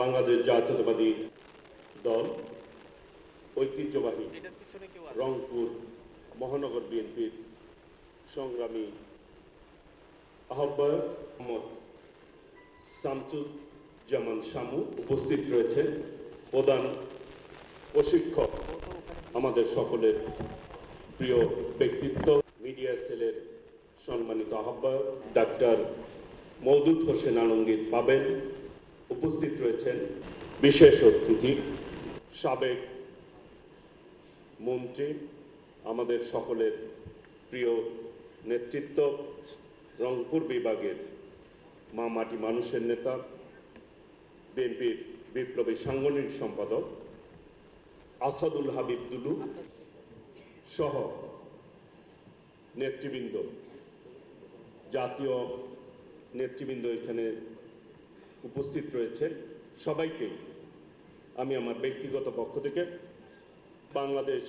বাংলাদেশ জাতীয়তাবাদী দল, ঐতিহ্যবাহী রংপুর মহানগর বিএনপির সংগ্রামী আহ্বায়ক মোহাম্মদ শামসুজ্জামান শামু উপস্থিত রয়েছেন প্রধান প্রশিক্ষক আমাদের সকলের প্রিয় ব্যক্তিত্ব, মিডিয়া সেলের সম্মানিত আহ্বায়ক ডাক্তার মৌদুদ হোসেন আলমগীর পাবেন। উপস্থিত রয়েছেন বিশেষ অতিথি, সাবেক মন্ত্রী, আমাদের সকলের প্রিয় নেতৃত্ব, রংপুর বিভাগের মা মাটি মানুষের নেতা, বিএনপির বিপ্লবী সাংগঠনিক সম্পাদক, আসাদুল হাবিব দুলু সহ নেতৃবৃন্দ, জাতীয় নেতৃবৃন্দ এখানে উপস্থিত রয়েছে সবাইকে। আমি আমার ব্যক্তিগত পক্ষ থেকে বাংলাদেশ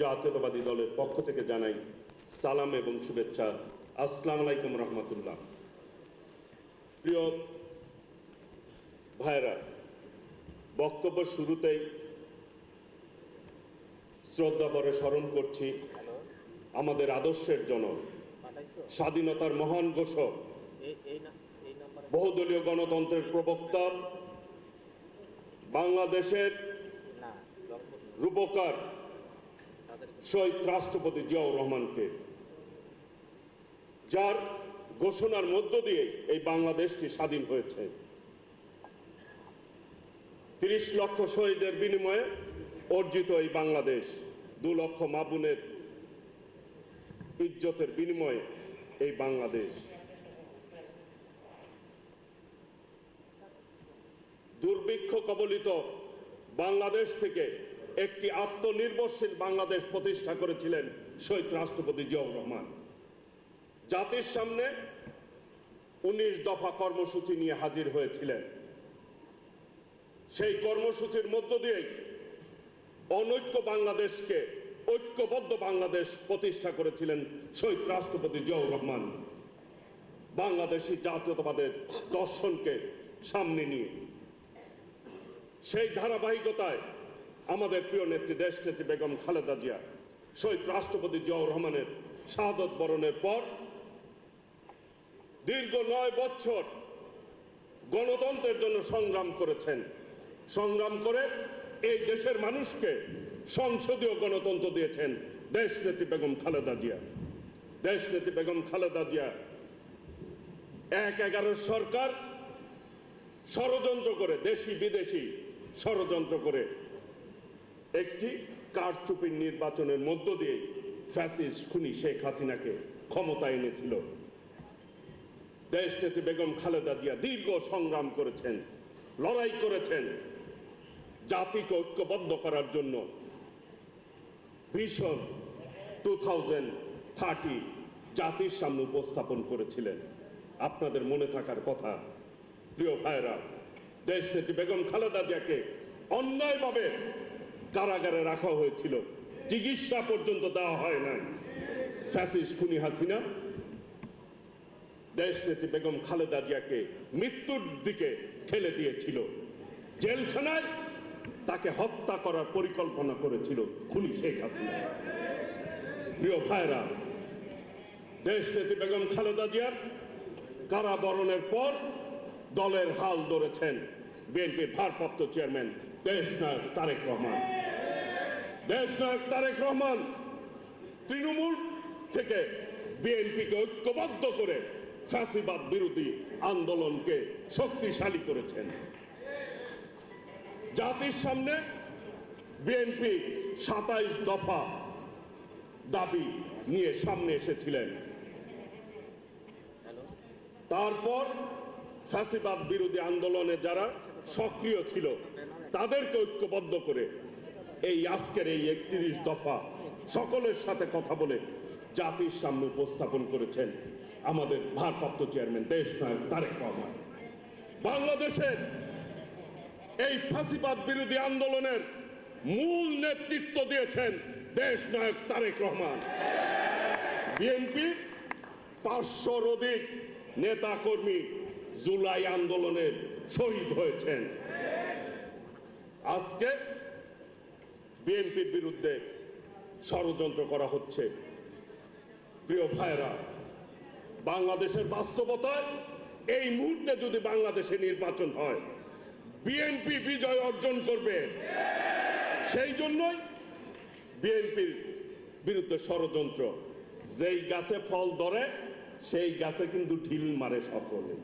জাতীয়তাবাদী দলের পক্ষ থেকে জানাই সালাম এবং শুভেচ্ছা। আসসালামু আলাইকুম রহমতুল্লাহ। প্রিয় ভাইরা বক্তব্য শুরুতেই শ্রদ্ধা ভরে স্মরণ করছি আমাদের আদর্শের জনক, স্বাধীনতার মহান ঘোষক। বহুদলীয় গণতন্ত্রের প্রবক্তা বাংলাদেশের রূপকার শহীদ রাষ্ট্রপতি জিয়াউর রহমানকে যার ঘোষণার মধ্য দিয়ে এই বাংলাদেশটি স্বাধীন হয়েছে। তিরিশ লক্ষ শহীদের বিনিময়ে অর্জিত এই বাংলাদেশ দু লক্ষ মাবুনের ইজ্জতের বিনিময়ে এই বাংলাদেশ দুর্ভিক্ষ কবলিত বাংলাদেশ থেকে একটি আত্মনির্ভরশীল বাংলাদেশ প্রতিষ্ঠা করেছিলেন শহীদ রাষ্ট্রপতি জিয়াউর রহমান। জাতির সামনে উনিশ দফা কর্মসূচি নিয়ে হাজির হয়েছিলেন। সেই কর্মসূচির মধ্য দিয়েই অনৈক্য বাংলাদেশকে ঐক্যবদ্ধ বাংলাদেশ প্রতিষ্ঠা করেছিলেন শহীদ রাষ্ট্রপতি জিয়াউর রহমান। বাংলাদেশি জাতীয়তাবাদের দর্শনকে সামনে নিয়ে সেই ধারাবাহিকতায় আমাদের প্রিয় নেত্রী দেশ নেত্রী বেগম খালেদা জিয়া, শহীদ রাষ্ট্রপতি জিয়াউর রহমানের শাহাদত বরণের পর দীর্ঘ নয় বছর গণতন্ত্রের জন্য সংগ্রাম করেছেন। সংগ্রাম করে এই দেশের মানুষকে সংসদীয় গণতন্ত্র দিয়েছেন দেশ নেত্রী বেগম খালেদা জিয়া। দেশ নেত্রী বেগম খালেদা জিয়া এক এগারো সরকার ষড়যন্ত্র করে দেশি বিদেশি ষড়যন্ত্র করে একটি কারচুপির নির্বাচনের মধ্য দিয়ে ফ্যাসিস্ট খুনি শেখ হাসিনাকে ক্ষমতা এনেছিল। দেশ বেগম খালেদা জিয়া দীর্ঘ সংগ্রাম করেছেন, লড়াই করেছেন, জাতিকে ঐক্যবদ্ধ করার জন্য ভীষণ টু থাউজেন্ড থার্টি জাতির সামনে উপস্থাপন করেছিলেন। আপনাদের মনে থাকার কথা, প্রিয় ভাইরা দেশ নেত্রী বেগম খালেদা জিয়াকে অন্যায়ভাবে কারাগারে রাখা হয়েছিল। চিকিৎসা পর্যন্ত দেওয়া হয় নাই। ফ্যাসিস খুনি হাসিনা, দেশ নেত্রী বেগম খালেদা জিয়াকে মৃত্যুর দিকে ঠেলে দিয়েছিল। জেলখানায় তাকে হত্যা করার পরিকল্পনা করেছিল খুনি শেখ হাসিনা। প্রিয় ভাইরা দেশ নেত্রী বেগম খালেদা জিয়ার কারাবরণের পর দলের হাল ধরেছেন। বিএনপির ভারপ্রাপ্ত চেয়ারম্যান দেশ নায়ক তারেক রহমান। দেশ নায়ক তারেক রহমান তৃণমূল থেকে বিএনপিকে ঐক্যবদ্ধ করে ফ্যাসিবাদ বিরোধী আন্দোলনকে শক্তিশালী করেছেন। জাতির সামনে বিএনপি সাতাইশ দফা দাবি নিয়ে সামনে এসেছিলেন। তারপর ফ্যাসিবাদ বিরোধী আন্দোলনে যারা সক্রিয় ছিল, তাদেরকে ঐক্যবদ্ধ করে এই আজকের এই একত্রিশ দফা সকলের সাথে কথা বলে জাতির সামনে উপস্থাপন করেছেন আমাদের ভারপ্রাপ্ত চেয়ারম্যান দেশ নায়ক তারেক রহমান। বাংলাদেশের এই ফাঁসিবাদ বিরোধী আন্দোলনের মূল নেতৃত্ব দিয়েছেন দেশ নায়ক তারেক রহমান। বিএনপি পাঁচশোর অধিক নেতাকর্মী জুলাই আন্দোলনের শহীদ হয়েছেন। আজকে বিএনপির বিরুদ্ধে ষড়যন্ত্র করা হচ্ছে। প্রিয় ভাইরা বাংলাদেশের বাস্তবতায় এই মুহূর্তে যদি বাংলাদেশে নির্বাচন হয়, বিএনপি বিজয় অর্জন করবে। সেই জন্যই বিএনপির বিরুদ্ধে ষড়যন্ত্র। যেই গাছে ফল ধরে, সেই গাছে কিন্তু ঢিল মারে সকলে।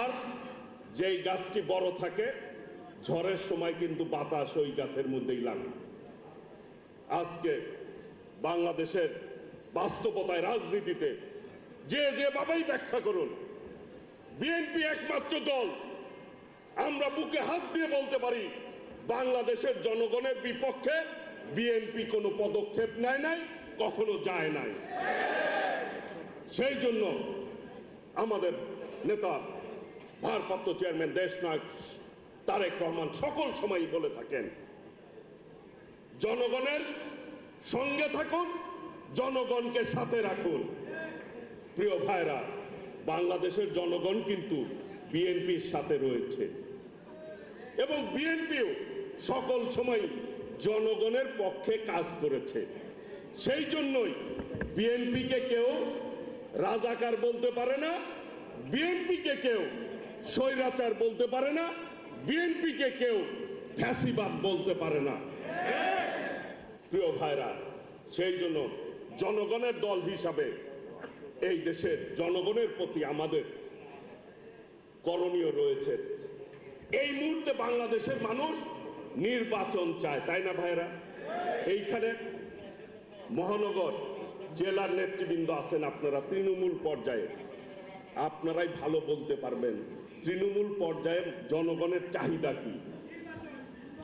আর যেই গাছটি বড় থাকে, ঝড়ের সময় কিন্তু বাতাস ওই গাছের মধ্যেই লাগে। আজকে বাংলাদেশের বাস্তবতায়, রাজনীতিতে যে যেভাবেই ব্যাখ্যা করুন, বিএনপি একমাত্র দল, আমরা বুকে হাত দিয়ে বলতে পারি, বাংলাদেশের জনগণের বিপক্ষে বিএনপি কোনো পদক্ষেপ নেয় নাই, কখনো যায় নাই। সেই জন্য আমাদের নেতা ভারপ্রাপ্ত চেয়ারম্যান দেশনায়ক তারেক রহমান সকল সময়ই বলে থাকেন, জনগণের সঙ্গে থাকুন, জনগণকে সাথে রাখুন। প্রিয় ভাইরা, বাংলাদেশের জনগণ কিন্তু বিএনপির সাথে রয়েছে এবং বিএনপিও সকল সময় জনগণের পক্ষে কাজ করেছে। সেই জন্যই বিএনপিকে কেউ রাজাকার বলতে পারে না, বিএনপিকে কেউ স্বৈরাচার বলতে পারে না, বিএনপিকে কেউ ফ্যাসিবাদ বলতে পারে না। প্রিয় ভাইরা, সেই জন্য জনগণের দল হিসাবে এই দেশের জনগণের প্রতি আমাদের করণীয় রয়েছে। এই মুহূর্তে বাংলাদেশের মানুষ নির্বাচন চায়, তাই না ভাইরা? এইখানে মহানগর জেলার নেতৃবৃন্দ আছেন আপনারা, তৃণমূল পর্যায়ে। আপনারাই ভালো বলতে পারবেন। তৃণমূল পর্যায়ে জনগণের চাহিদা কি?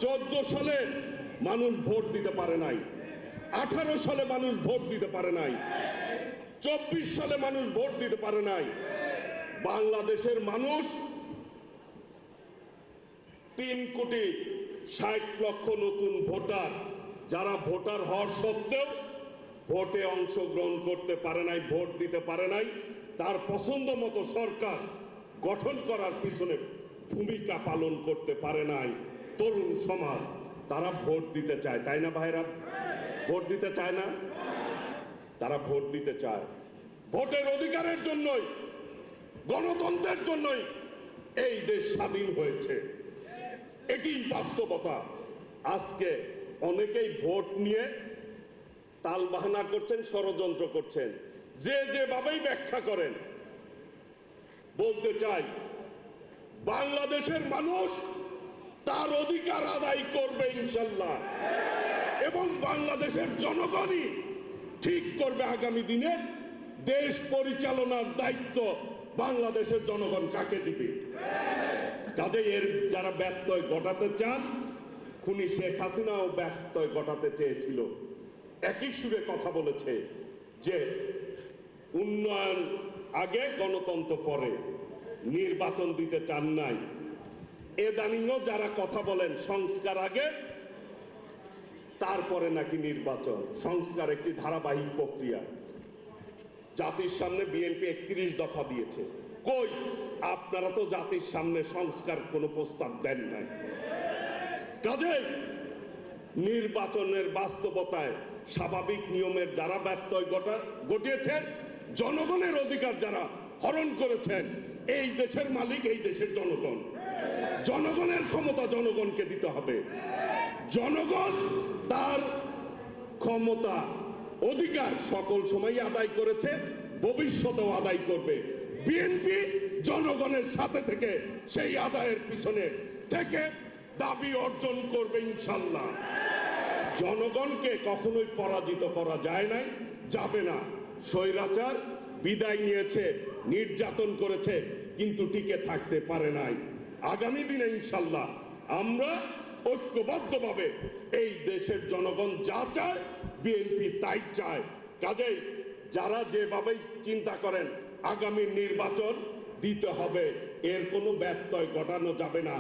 চোদ্দ সালে মানুষ ভোট দিতে পারে নাই। আঠারো সালে মানুষ ভোট দিতে পারে নাই। চব্বিশ সালে মানুষ ভোট দিতে পারে নাই। বাংলাদেশের মানুষ তিন কোটি ষাট লক্ষ নতুন ভোটার। যারা ভোটার হওয়ার সত্ত্বেও ভোটে অংশগ্রহণ করতে পারে নাই, ভোট দিতে পারে নাই, তার পছন্দ মতো সরকার গঠন করার পিছনে ভূমিকা পালন করতে পারে নাই। তরুণ সমাজ, তারা ভোট দিতে চায়, তাই না ভাইরা? ভোট দিতে চায় না? তারা ভোট দিতে চায়। ভোটের অধিকারের জন্যই, গণতন্ত্রের জন্যই এই দেশ স্বাধীন হয়েছে। এটি বাস্তবতা। আজকে অনেকেই ভোট নিয়ে তাল বাহানা করছেন, ষড়যন্ত্র করছেন। যে যেভাবেই ব্যাখ্যা করেন বলতে চাই, বাংলাদেশের মানুষ তার অধিকার আদায় করবে ইনশাল্লাহ। এবং বাংলাদেশের জনগণই ঠিক করবে আগামী দিনে। দেশ পরিচালনার দায়িত্ব বাংলাদেশের জনগণ কাকে দিবে? কাজে এর যারা ব্যত্যয় ঘটাতে চান, খুনি শেখ হাসিনাও ব্যত্যয় ঘটাতে চেয়েছিল। একই সুরে কথা বলেছে যে, উন্নয়ন আগে গণতন্ত্র পরে নির্বাচন দিতে চান নাই। এদানিংও যারা কথা বলেন, সংস্কার আগে, তারপরে নাকি নির্বাচন। সংস্কার একটি ধারাবাহিক প্রক্রিয়া। জাতির সামনে বিএনপি একত্রিশ দফা দিয়েছে। কই, আপনারা তো জাতির সামনে সংস্কার কোনো প্রস্তাব দেন নাই। কাজে, নির্বাচনের বাস্তবতায় স্বাভাবিক নিয়মের যারা ব্যত্যয় ঘটা, ঘটিয়েছেন জনগণের অধিকার যারা হরণ করেছেন, এই দেশের মালিক, এই দেশের জনগণ। জনগণের ক্ষমতা জনগণকে দিতে হবে। জনগণ তার ক্ষমতা, অধিকার সকল সময় আদায় করেছে, ভবিষ্যতেও আদায় করবে। বিএনপি জনগণের সাথে থেকে সেই আদায়ের পিছনে থেকে দাবি অর্জন করবে ইনশাল্লাহ। জনগণকে কখনোই পরাজিত করা যায় নাই, যাবে না। স্বৈরাচার বিদায় নিয়েছে, নির্যাতন করেছে, কিন্তু টিকে থাকতে পারে নাই। আগামী দিনে ইনশাল্লাহ আমরা ঐক্যবদ্ধভাবে এই দেশের জনগণ যা চায়, বিএনপি তাই চায়। কাজেই যারা যেভাবেই চিন্তা করেন, আগামী নির্বাচন দিতে হবে, এর কোনো ব্যত্যয় ঘটানো যাবে না।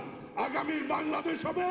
আগামীর বাংলাদেশ হবে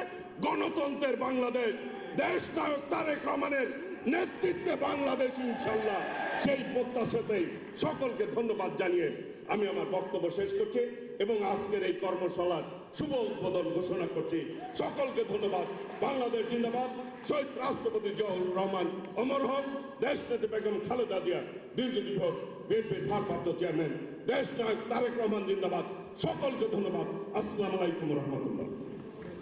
গণতন্ত্রের বাংলাদেশ। দেশ নায়ক তারেক রহমানের নেতৃত্বে বাংলাদেশ ইনশাল্লাহ। সেই প্রত্যাশাতেই সকলকে ধন্যবাদ জানিয়ে আমি আমার বক্তব্য শেষ করছি এবং আজকের এই কর্মশালার শুভ উদ্বোধন ঘোষণা করছি। সকলকে ধন্যবাদ। বাংলাদেশ জিন্দাবাদ। শহীদ রাষ্ট্রপতি জিয়াউর রহমান অমর হক। দেশ নেত্রী বেগম খালেদা জিয়া দীর্ঘজীবী হোক। বিএনপির ভারপ্রাপ্ত চেয়ারম্যান দেশ নায়ক তারেক রহমান জিন্দাবাদ। সকলকে ধন্যবাদ। আসসালামু আলাইকুম রহমতুল্লাহ।